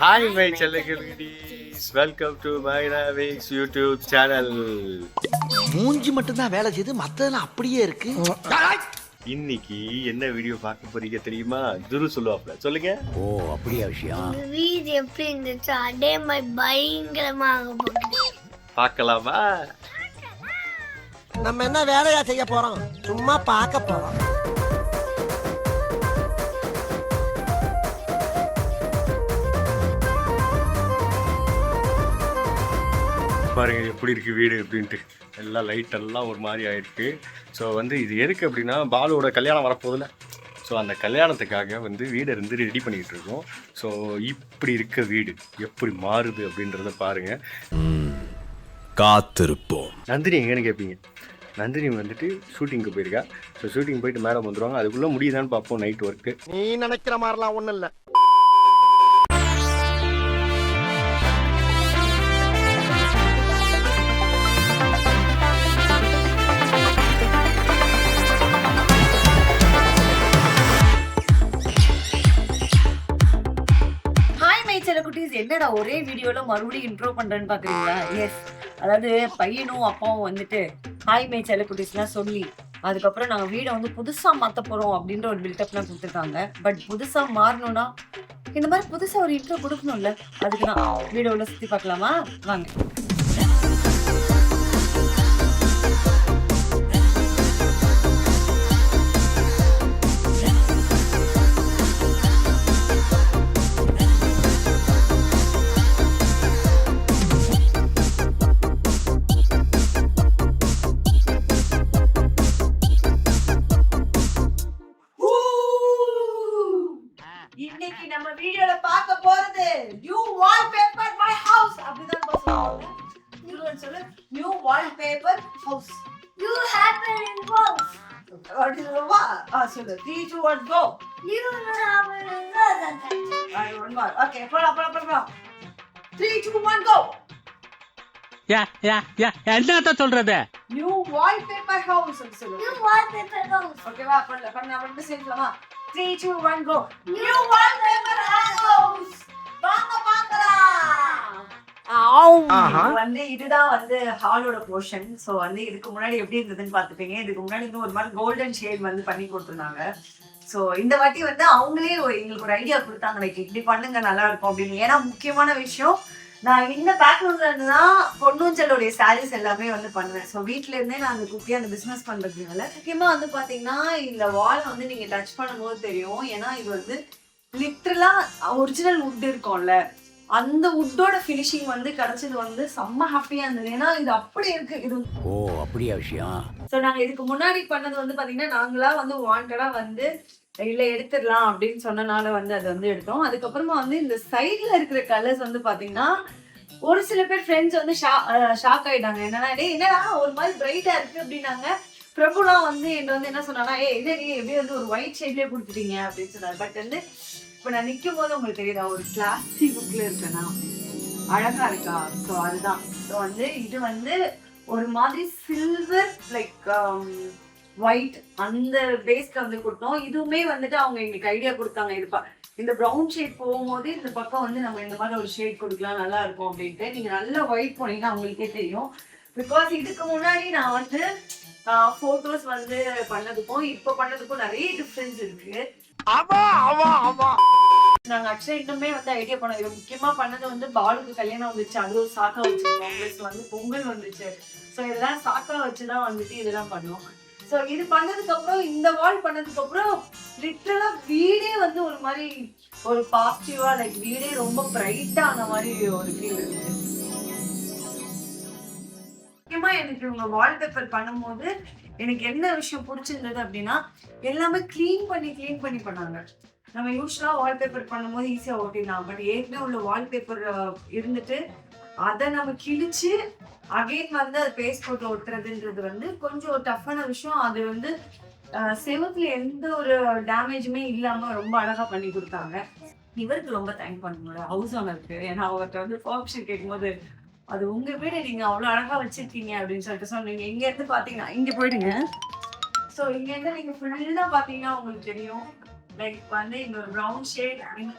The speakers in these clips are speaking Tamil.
ஹாய் மை செல்லகிரிஸ் வெல்கம் டு மை நாவிக்ஸ் யூடியூப் சேனல் மூஞ்சி மட்டும்தான் வேலை செய்யுது மத்ததெல்லாம் அப்படியே இருக்கு. இன்னைக்கு என்ன வீடியோ பார்க்க போறீங்க தெரியுமா? துரு சொல்லுவாப்ல சொல்லுங்க. ஓ அப்படியா விஷயம்? வீடு எப்படி இருந்துச்சு அதே மாதிரி பயங்கரமாக பார்க்கலாமா? நம்ம என்ன வேலையா செய்ய போறோம்? சும்மா பார்க்க போறோம். பாருங்க எப்படி இருக்கு வீடு அப்படின்ட்டு. எல்லாம் லைட் எல்லாம் ஒரு மாதிரி ஆயிருக்கு. ஸோ வந்து இது எதுக்கு அப்படின்னா பாலுவோட கல்யாணம் வரப்போதில்ல ஸோ அந்த கல்யாணத்துக்காக வந்து வீடை இருந்து ரெடி பண்ணிக்கிட்டு இருக்கோம். ஸோ இப்படி இருக்க வீடு எப்படி மாறுது அப்படின்றத பாருங்க. காத்திருப்போம். நந்தினி எங்கன்னு கேட்பீங்க நந்தினி வந்துட்டு ஷூட்டிங்க்கு போயிருக்கா. ஸோ ஷூட்டிங் போயிட்டு மேடம் வந்துருவாங்க. அதுக்குள்ளே முடியுதான்னு பார்ப்போம் நைட் ஒர்க்கு நீ நினைக்கிற மாதிரிலாம் ஒண்ணும் இல்ல. என்னடா ஒரே வீடியோல மறுபடியும் இன்ட்ரோ பண்றேன்னு பாக்குறீங்களா? எஸ் அதாவது பையனும் அப்பாவும் வந்துட்டு ஹாய் மை செல்ல சொல்லி அதுக்கப்புறம் நாங்க வீடை வந்து புதுசா மாத்த போறோம் அப்படின்ற ஒரு பில்டப்லாம் கொடுத்துருக்காங்க. பட் புதுசா மாறணும்னா இந்த மாதிரி புதுசா ஒரு இன்ட்ரோ கொடுக்கணும்ல அதுக்கு தான் வீடியோல சுத்தி பார்க்கலாமா? வாங்க. Both. ஒன் மார் ஓகே போலாம் போலாம் போலாம் த்ரீ டூ ஒன் கோ என்னத்த சொல்றது? நியூ வால்பேப்பர் ஹவுஸ் அப்படி சொல்லு. You wallpaper house. ஓகேவா பண்ணல பண்ண பண்ண சேர்க்கலாமா three two one go new wallpaper house வாங்க பார்க்கலாம். வந்து இதுதான் வந்து ஹாலோட போர்ஷன் ஸோ வந்து இதுக்கு முன்னாடி எப்படி இருந்ததுன்னு பார்த்துப்பீங்க. இதுக்கு முன்னாடி வந்து ஒரு மாதிரி கோல்டன் ஷேட் வந்து பண்ணி கொடுத்துருந்தாங்க. ஸோ இந்த வாட்டி வந்து அவங்களே எங்களுக்கு ஒரு ஐடியா கொடுத்தாங்க லைக் இப்படி பண்ணுங்க நல்லா இருக்கும் அப்படின்னு. ஏன்னா முக்கியமான விஷயம் நான் இந்த பேக்ரவுண்ட்ல இருந்து தான் பொன்னூஞ்சலோடைய சாரீஸ் எல்லாமே வந்து பண்ணுவேன். ஸோ வீட்ல இருந்தே நான் அந்த குட்டி அந்த பிசினஸ் பண்றதுனால முக்கியமா வந்து பாத்தீங்கன்னா இந்த வால் வந்து நீங்க டச் பண்ணும்போது தெரியும். ஏன்னா இது வந்து லிட்டரலா ஒரிஜினல் வுட் இருக்கும்ல. அந்த வுட்டோட ஃபினிஷிங் வந்து கிடைச்சது வந்து செம்ம ஹாப்பியா இருந்தது. ஏன்னா இது அப்படி இருக்கு. இது ஓ அப்படியா விஷயம்? ஸோ நாங்க இதுக்கு முன்னாடி பண்ணது வந்து பாத்தீங்கன்னா நாங்களா வந்து வாண்டடா வந்து இல்லை எடுத்துடலாம் அப்படின்னு சொன்னனால வந்து அது வந்து எடுத்தோம். அதுக்கப்புறமா வந்து இந்த சைடில் இருக்கிற கலர்ஸ் வந்து பார்த்தீங்கன்னா ஒரு சில பேர் ஃப்ரெண்ட்ஸ் வந்து ஷா ஷாக் ஆகிட்டாங்க என்னன்னா டே என்னடா ஒரு மாதிரி பிரைட்டாக இருக்கு அப்படின்னாங்க. பிரபுலாம் வந்து என்ன வந்து என்ன சொன்னானா ஏ இது நீ எப்படி வந்து ஒரு ஒயிட் ஷேட்லேயே கொடுத்துட்டீங்க? அப்படின்னு சொன்னாரு. பட் வந்து இப்போ நான் நிற்கும் போது உங்களுக்கு தெரியுதா ஒரு கிளாசிக் புக்கில் இருக்கேனா அழகா இருக்கா? ஸோ அதுதான். ஸோ வந்து இது வந்து ஒரு மாதிரி சில்வர் லைக் um, ஒயிட் அந்த பேஸ்க்கு வந்து கொடுத்தோம். இதுவுமே வந்துட்டு அவங்க எங்களுக்கு ஐடியா கொடுத்தாங்க. இது இந்த ப்ரௌன் ஷேட் போகும்போது இந்த பக்கம் வந்து நம்ம இந்த மாதிரி ஒரு ஷேட் கொடுக்கலாம் நல்லா இருக்கும் அப்படின்ட்டு. நீங்க நல்லா ஒயிட் போனீங்கன்னா அவங்களுக்கே தெரியும். பிகாஸ் இதுக்கு முன்னாடி நான் வந்து போட்டோஸ் வந்து பண்ணதுக்கும் இப்போ பண்ணதுக்கும் நிறைய டிஃப்ரென்ஸ் இருக்கு. நாங்க ஆக்சுவலா இன்னுமே வந்து ஐடியா பண்ணோம். இது முக்கியமா பண்ணது வந்து பாலுக்கு கல்யாணம் வந்துச்சு. அது ஒரு சாக்கா வச்சிருக்கோம் வந்து பொங்கல் வந்துச்சு. ஸோ இதெல்லாம் சாக்கா வச்சுதான் வந்துட்டு இதெல்லாம் பண்ணுவோம். ஸோ இது பண்ணதுக்கு அப்புறம் இந்த வால் பண்ணதுக்கு அப்புறம் லிட்டரலா வீடே வந்து ஒரு மாதிரி ஒரு பாசிட்டிவா லைக் வீடே ரொம்ப பிரைட்டா ஆன மாதிரி ஒரு ஃபீல் இருக்கு முக்கியமா எனக்கு இவங்க வால்பேப்பர் பண்ணும்போது எனக்கு என்ன விஷயம் பிடிச்சிருந்தது அப்படின்னா எல்லாமே கிளீன் பண்ணி கிளீன் பண்ணி பண்ணாங்க. நம்ம யூஸ்வலாக வால்பேப்பர் பண்ணும்போது ஈஸியாக ஓட்டிடலாம். பட் ஏற்கனவே உள்ள வால்பேப்பர் இருந்துட்டு அதை நம்ம கிழிச்சு அகைன் வந்து அது பேஸ்ட் போட்டு ஒட்டுறதுன்றது வந்து கொஞ்சம் டஃப்பான விஷயம். அது வந்து செவத்துல எந்த ஒரு டேமேஜுமே இல்லாம ரொம்ப அழகா பண்ணி கொடுத்தாங்க. இவருக்கு ரொம்ப தேங்க் பண்ணணும் ஹவுஸ் ஓனருக்கு ஏன்னா அவர்கிட்ட வந்து பர்மிஷன் கேட்கும்போது அது உங்க வீடு நீங்க அவ்வளவு அழகா வச்சிருக்கீங்க அப்படின்னு சொல்லிட்டு சொன்னீங்க. இங்க இருந்து பாத்தீங்கன்னா இங்க போயிடுங்க. ஸோ இங்க இருந்து நீங்க ஃபுல்லா பாத்தீங்கன்னா உங்களுக்கு தெரியும். லைக் வந்து இங்க ஒரு ப்ரௌன் ஷேட் அப்படின்னு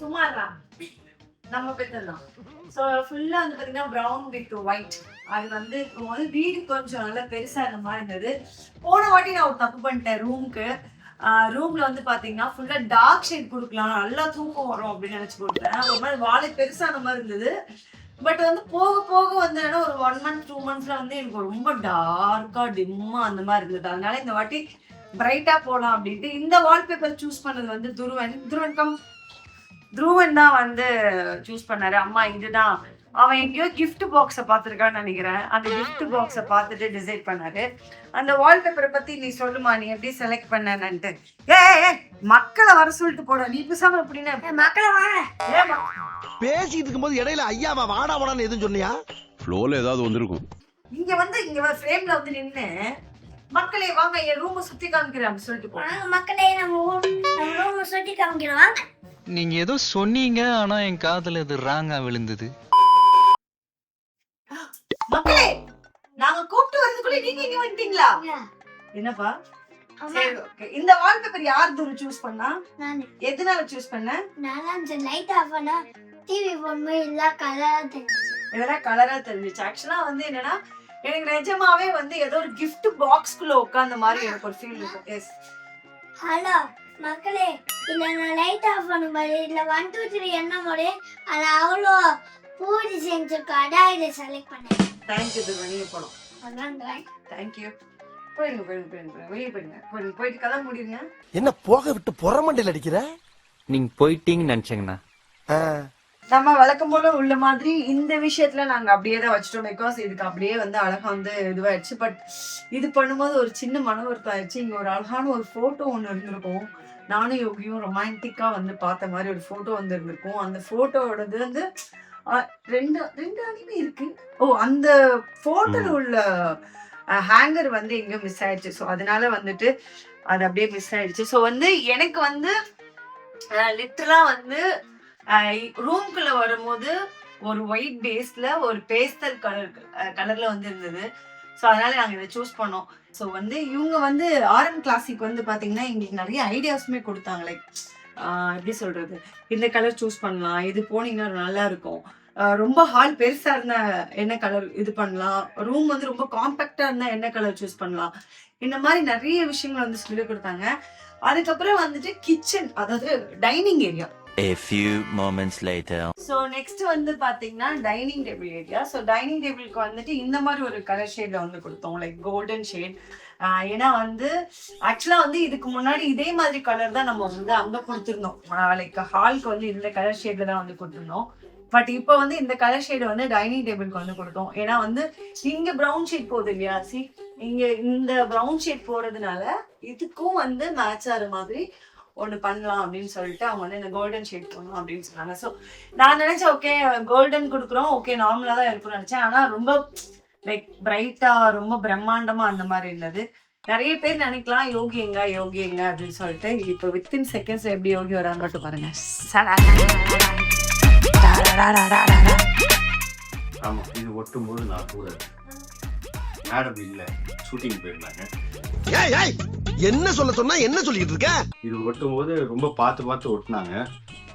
சுமாரா நம்ம பெத்தலாம் ஸோ ஃபுல்லாக வந்து பார்த்தீங்கன்னா ப்ரௌன் வித் ஒயிட் அது வந்து இப்போ வந்து வீடு கொஞ்சம் நல்லா பெருசாக இருந்த மாதிரி இருந்தது. போன வாட்டி நான் ஒரு தப்பு பண்ணிட்டேன் ரூமுக்கு ரூம்ல வந்து பார்த்தீங்கன்னா ஃபுல்லாக டார்க் ஷேட் கொடுக்கலாம். நல்லா தூக்கம் வரும் அப்படின்னு நினச்சி போட்டேன் ஒரு மாதிரி வாழை பெருசான மாதிரி இருந்தது. பட் வந்து போக போக வந்து ஒரு ஒன் மந்த் டூ மந்த்ஸ்ல வந்து எனக்கு ரொம்ப டார்க்காக டிம்மாக அந்த மாதிரி இருந்தது. அதனால இந்த வாட்டி பிரைட்டாக போகலாம் அப்படின்ட்டு இந்த வால்பேப்பர் சூஸ் பண்ணது வந்து துருவன். துருவன் கம். துருவன் தான் வந்து சூஸ் பண்ணாரு. அம்மா இதுதான். அவன் எங்கேயோ gift பாக்ஸை பார்த்துருக்கான்னு நினைக்கிறேன். அந்த gift பாக்ஸை பார்த்துட்டு டிசைட் பண்ணாரு. அந்த வால்பேப்பரை பத்தி நீ சொல்லுமா? நீ எப்படி செலக்ட் பண்ணனன்ட்டு ஏ மக்களை வர சொல்லிட்டு போட. நீ பேசாம எப்படின்னு மக்களை ஏம்மா? பேசிட்டு இருக்கும்போது இடையில ஐயாவா வாடா வாடான்னு எதுவும் சொன்னியா? ஃப்ளோவில் ஏதாவது வந்திருக்கும். இங்க வந்து இங்க ஃப்ரேம்ல வந்து நின்னு மக்களே வாங்க என் ரூமை சுத்தி காமிக்கிறேன் அப்படி சொல்லிட்டு போ. மக்களே நம்ம ரூம் சுட்டி காமிக்கிறோம். வாங்க நீங்க ஏதோ சொன்னீங்க ஆனா என் காதுல இது ராங்கா விழுந்தது. மக்களே நாங்க கூப்பிட்டு வரதுக்குள்ள நீங்க இங்க வந்துட்டீங்களா? என்னப்பா? அம்மா சரி okay. இந்த வால்பேப்பர் யார் தூரம் சூஸ் பண்ணா? நான். எதனால சூஸ் பண்ண? நல்லா இருந்துச்சு லைட் ஆஃப் பண்ணா டிவி போடும்போது எல்லா கலரா தெரியும் இதெல்லாம் கலரா தெரிஞ்சிச்சு. ஆக்சுவலா வந்து என்னன்னா எனக்கு நிஜமாவே வந்து ஏதோ ஒரு gift பாக்ஸ்குள்ள உட்கார்ந்த மாதிரி எனக்கு ஒரு ஃபீல் இருக்கும். எஸ் ஹலோ மக்களே இல்ல நான் லைட் ஆஃப் பண்ணும்போது இல்ல ஒன் டூ த்ரீ என்ன முறை அது அவ்வளோ பூரி செஞ்சிருக்கா. அதான் இதை செலக்ட் பண்ணேன். தேங்க்யூ இது வெளியே போனோம் அதான் தேங்க்யூ போயிடுங்க போயிடுங்க போயிடுங்க. வெளியே போயிடுங்க போயிடுங்க போயிட்டு கதை முடியுங்க என்ன போக விட்டு புறமண்டையில் அடிக்கிற? நீங்க போயிட்டீங்கன்னு நினைச்சேங்கண்ணா. நம்ம வழக்கம் போல உள்ள மாதிரி இந்த விஷயத்துல நாங்க அப்படியே தான் வச்சிட்டோம். பிகாஸ் இதுக்கு அப்படியே வந்து அழகா வந்து இதுவாயிடுச்சு. பட் இது பண்ணும்போது ஒரு சின்ன மன வருத்தம் ஆயிடுச்சு. இங்க ஒரு அழகான ஒரு போட்டோ ஒண்ணு இருந்திருக்கும். நானும் யோகியும் ரொமான்டிக்கா வந்து பார்த்த மாதிரி ஒரு போட்டோ வந்து இருந்திருக்கும். அந்த போட்டோவோடது வந்து ரெண்டு ரெண்டு அணிமே இருக்கு. ஓ அந்த போட்டோல உள்ள ஹேங்கர் வந்து எங்க மிஸ் ஆயிடுச்சு. ஸோ அதனால வந்துட்டு அது அப்படியே மிஸ் ஆயிடுச்சு. ஸோ வந்து எனக்கு வந்து லிட்டரலா வந்து ரூம்குள்ள வரும்போது ஒரு ஒயிட் பேஸ்ல ஒரு பேஸ்டல் கலர் கலர்ல வந்து இருந்தது. ஸோ அதனால நாங்கள் இதை சூஸ் பண்ணோம். ஸோ வந்து இவங்க வந்து ஆர்எம் கிளாசிக் வந்து பார்த்தீங்கன்னா எங்களுக்கு நிறைய ஐடியாஸுமே கொடுத்தாங்க. லைக் எப்படி சொல்றது? இந்த கலர் சூஸ் பண்ணலாம். இது போனீங்கன்னா நல்லா இருக்கும். ரொம்ப ஹால் பெருசா இருந்தா என்ன கலர் இது பண்ணலாம்? ரூம் வந்து ரொம்ப காம்பேக்டா இருந்தா என்ன கலர் சூஸ் பண்ணலாம்? இந்த மாதிரி நிறைய விஷயங்கள் வந்து சொல்லி கொடுத்தாங்க. அதுக்கப்புறம் வந்துட்டு கிச்சன் அதாவது dining area A few moments later. So next வந்து பாத்தீங்கன்னா dining table area so dining டேபிளுக்கு வந்துட்டு இந்த மாதிரி ஒரு கலர் ஷேட்ல வந்து கொடுத்தோம். லைக் கோல்டன் ஷேட் ஏன்னா வந்து ஆக்சுவலா வந்து இதுக்கு முன்னாடி இதே மாதிரி கலர் தான் நம்ம வந்து அங்க கொடுத்துருந்தோம். லைக் ஹால்க்கு வந்து இந்த கலர் ஷேட்ல தான் வந்து கொடுத்துருந்தோம். பட் இப்போ வந்து இந்த கலர் ஷேடு வந்து டைனிங் டேபிளுக்கு வந்து கொடுத்தோம். ஏன்னா வந்து இங்க ப்ரௌன் ஷேட் போகுது இல்லையா சி இங்க இந்த ப்ரௌன் ஷேட் போறதுனால இதுக்கும் வந்து மேட்ச் ஆகிற மாதிரி ஒன்று பண்ணலாம் அப்படின்னு சொல்லிட்டு அவங்க வந்து இந்த கோல்டன் ஷேட் பண்ணணும் அப்படின்னு சொன்னாங்க ஸோ நான் நினைச்சேன் ஓகே கோல்டன் கொடுக்குறோம் ஓகே நார்மலாக தான் இருக்கும்னு நினைச்சேன். ஆனால் ரொம்ப லைக் பிரைட்டா ரொம்ப பிரம்மாண்டமா அந்த மாதிரி இருந்தது. நிறைய பேர் நினைக்கலாம் யோகி எங்க யோகி எங்க அப்படின்னு சொல்லிட்டு. இப்போ வித்தின் செகண்ட்ஸ் எப்படி யோகி வரான்னு மட்டும் பாருங்க. ஆமாம் இது ஒட்டும் போது நான் கூட. மேடம் இல்லை ஷூட்டிங் போயிருந்தாங்க. என்ன சொல்ல சொன்னா என்ன சொல்லிட்டு இருக்க? இது ஒட்டும் போது ரொம்ப பார்த்து பார்த்து ஒட்டினாங்க.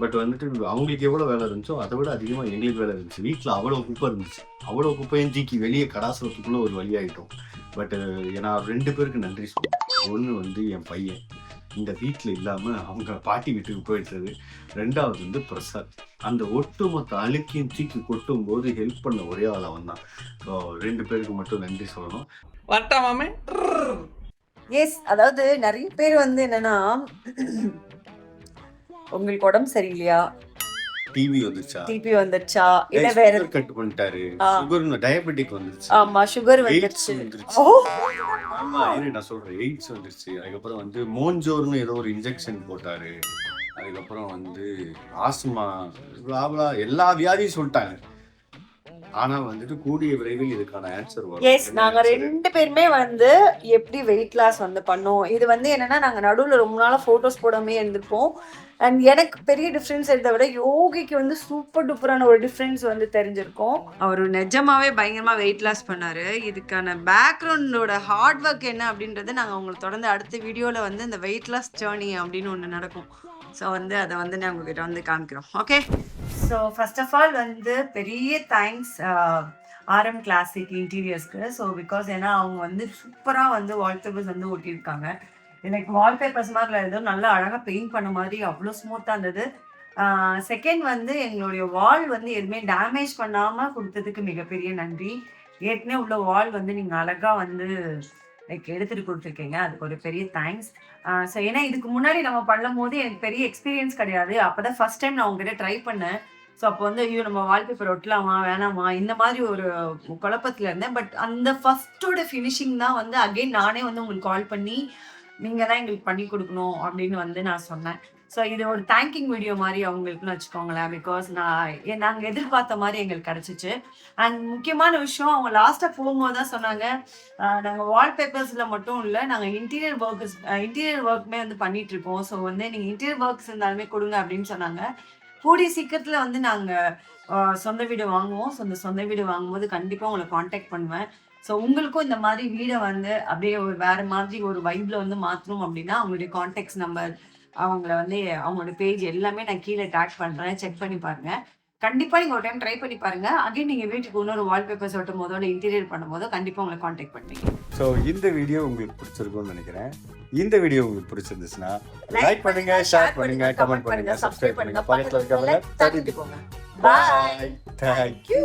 பட் வந்துட்டு அவங்களுக்கு எவ்வளோ வேலை இருந்துச்சோ அதை விட அதிகமாக எங்களுக்கு வேலை இருந்துச்சு. வீட்டில் அவ்வளோ குப்பை இருந்துச்சு. அவ்வளோ குப்பையும் தூக்கி வெளியே கடாசுறதுக்குள்ள ஒரு வழியாயிட்டோம் பட் நான் ரெண்டு பேருக்கு நன்றி சொல்லுவேன் ஒன்று வந்து என் பையன். இந்த வீட்டில் இல்லாமல் அவங்க பாட்டி வீட்டுக்கு போயிட்டது. ரெண்டாவது வந்து பிரசாத். அந்த ஒட்டுமொத்த அழுக்கையும் தூக்கி கொட்டும் போது ஹெல்ப் பண்ண ஒரே ஆள் அவன் தான் ஸோ ரெண்டு பேருக்கு மட்டும் நன்றி சொல்லணும். வரட்டா மாமே. எஸ் அதாவது நிறைய பேர் வந்து என்னன்னா உங்களுக்கு உடம்பு சரியில்லையா? டிவி வந்துச்சா? டிபி வந்துருச்சா இல்ல வேற கட் பண்ணிட்டாரு. சுகர் டயபெட்டிக் வந்துருச்சு. ஆமா சுகர் வந்துருச்சு. ஆமா இரு நான் சொல்றேன். எய்ட்ஸ் வந்துருச்சு. அதுக்கப்புறம் வந்து மோஞ்சோர்னு ஏதோ ஒரு இன்ஜெக்ஷன் போட்டாரு. அதுக்கப்புறம் வந்து ஆஸ்மா எல்லா வியாதியும் சொல்லிட்டாங்க. ஆனா வந்துட்டு கூடிய விரைவில் இதுக்கான ஆன்சர் வரும். எஸ் நாங்க? ரெண்டு பேருமே வந்து எப்படி வெயிட் லாஸ் வந்து பண்ணோம்? இது வந்து என்னன்னா நாங்க நடுவுல ரொம்ப நாளா போட்டோஸ் போடாமே இருந்திருப்போம். அண்ட் எனக்கு பெரிய டிஃப்ரென்ஸ் எடுத்த விட யோகிக்கு வந்து சூப்பர் டூப்பரான ஒரு டிஃப்ரென்ஸ் வந்து தெரிஞ்சிருக்கும். அவர் நிஜமாவே பயங்கரமா வெயிட் லாஸ் பண்ணாரு. இதுக்கான பேக்ரவுண்டோட ஹார்ட் ஒர்க் என்ன அப்படின்றத நாங்க உங்களுக்கு தொடர்ந்து அடுத்த வீடியோல வந்து இந்த வெயிட் லாஸ் ஜேர்னி அப்படின்னு ஒன்று நடக்கும். ஸோ வந்து அதை வந்து நான் உங்ககிட்ட வந்து காமிக்கிறோம். Okay so first of all வந்து பெரிய தேங்க்ஸ் ஆர்எம் கிளாசிக் இன்டீரியர்ஸ்க்கு ஸோ பிகாஸ் ஏன்னா அவங்க வந்து சூப்பராக வந்து வால்பேப்பர்ஸ் வந்து ஒட்டியிருக்காங்க. எனக்கு வால்பேப்பர்ஸ் மாதிரி ஏதோ நல்லா அழகாக பெயிண்ட் பண்ண மாதிரி அவ்வளோ ஸ்மூத்தாக இருந்தது. Uh, செகண்ட் வந்து எங்களுடைய வால் வந்து எதுவுமே டேமேஜ் பண்ணாமல் கொடுத்ததுக்கு மிகப்பெரிய நன்றி. ஏற்கனவே உள்ள வால் வந்து நீங்கள் அழகாக வந்து லைக் எடுத்துகிட்டு கொடுத்துருக்கீங்க. அதுக்கு ஒரு பெரிய தேங்க்ஸ் ஸோ uh, ஏன்னா இதுக்கு முன்னாடி நம்ம பண்ணும் போது எனக்கு பெரிய எக்ஸ்பீரியன்ஸ் கிடையாது. அப்போ தான் ஃபஸ்ட் டைம் நான் உங்ககிட்ட ட்ரை பண்ணேன். ஸோ அப்போ வந்து ஐயோ நம்ம வால்பேப்பர் ஒட்டலாமா வேணாமா? இந்த மாதிரி ஒரு குழப்பத்தில் இருந்தேன். பட் அந்த ஃபஸ்ட்டோட ஃபினிஷிங் தான் வந்து அகைன் நானே வந்து உங்களுக்கு கால் பண்ணி நீங்கள் தான் எங்களுக்கு பண்ணி கொடுக்கணும் அப்படின்னு வந்து நான் சொன்னேன். ஸோ இது ஒரு தேங்கிங் வீடியோ மாதிரி அவங்களுக்குன்னு வச்சுக்கோங்களேன் பிகாஸ் நான் நாங்கள் எதிர்பார்த்த மாதிரி எங்களுக்கு கிடச்சிச்சு. அண்ட் முக்கியமான விஷயம் அவங்க லாஸ்ட்டாக போகும்போது தான் சொன்னாங்க நாங்கள் வால்பேப்பர்ஸில் மட்டும் இல்லை நாங்கள் இன்டீரியர் ஒர்க்கர்ஸ் இன்டீரியர் ஒர்க்குமே வந்து பண்ணிகிட்ருக்கோம் ஸோ வந்து நீங்கள் இன்டீரியர் ஒர்க்ஸ் இருந்தாலுமே கொடுங்க அப்படின்னு சொன்னாங்க. கூடிய சீக்கிரத்தில் வந்து நாங்கள் சொந்த வீடு வாங்குவோம். ஸோ சொந்த வீடு வாங்கும்போது கண்டிப்பாக உங்களை காண்டாக்ட் பண்ணுவேன். ஸோ உங்களுக்கும் இந்த மாதிரி வீடை வந்து அப்படியே ஒரு வேறு மாதிரி ஒரு வைப்பில் வந்து மாற்றணும் அப்படின்னா அவங்களுடைய காண்டாக்ட்ஸ் நம்பர் அவங்கள வந்து அவங்களோட பேஜ் எல்லாமே நான் கீழே டேக் பண்ணுறேன் செக் பண்ணி பாருங்கள் கண்டிப்பாக நீங்கள் ஒரு டைம் ட்ரை பண்ணி பாருங்க. அகைன் நீங்கள் வீட்டுக்கு இன்னொரு வால்பேப்பர்ஸ் ஒட்டும் போதோ இல்லை இன்டீரியர் பண்ணும்போதோ கண்டிப்பாக உங்களை காண்டாக்ட் பண்ணுவீங்க. ஸோ இந்த வீடியோ உங்களுக்கு பிடிச்சிருக்கும்னு நினைக்கிறேன். இந்த வீடியோ உங்களுக்கு பிடிச்சிருந்துச்சுன்னா லைக் பண்ணுங்க ஷேர் பண்ணுங்க கமெண்ட் பண்ணுங்க சப்ஸ்கிரைப் பண்ணுங்க. பக்கத்தில் இருக்கவங்க தட்டிட்டு போங்க. Bye thank you